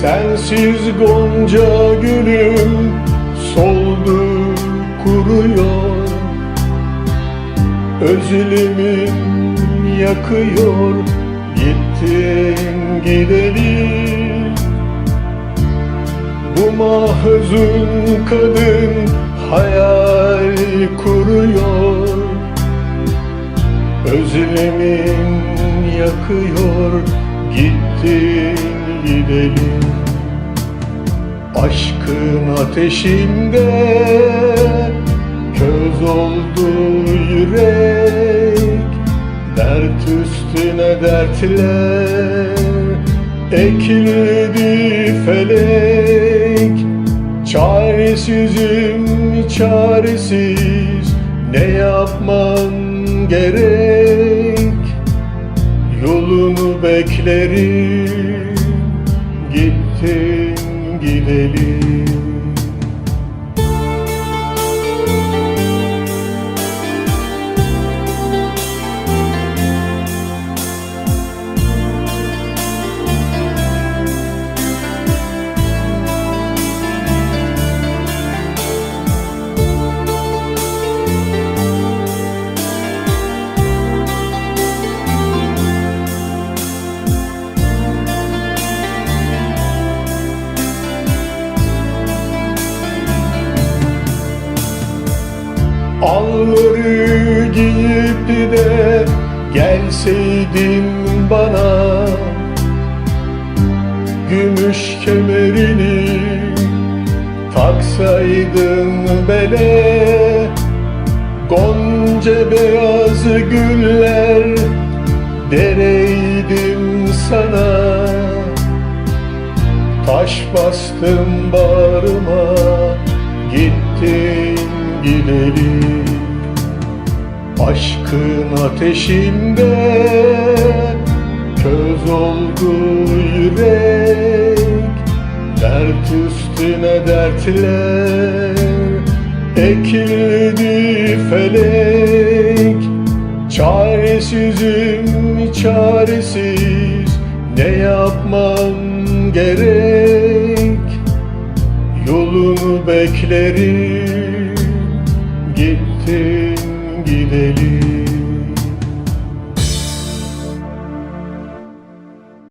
Sensiz gonca gülüm soldu kuruyor. Özlemin yakıyor gittin gideli. Bu mahzun kadın hayal kuruyor. Özlemin yakıyor gittin gidelim Aşkın ateşinde köz oldu yürek. Dert üstüne dertler ekledi felek. Çaresizim çaresiz ne yapmam gerek? Yolunu beklerim gittin gidelim Alları giyip de gelseydin bana. Gümüş kemerini taksaydın bele. Gonca beyaz güller dereydim sana. Taş bastım bağrıma gittin gidelim. Aşkın ateşinde köz oldu yürek. Dert üstüne dertler ekledi felek. Çaresizim çaresiz ne yapmam gerek? Yolunu beklerim gittin gidelim.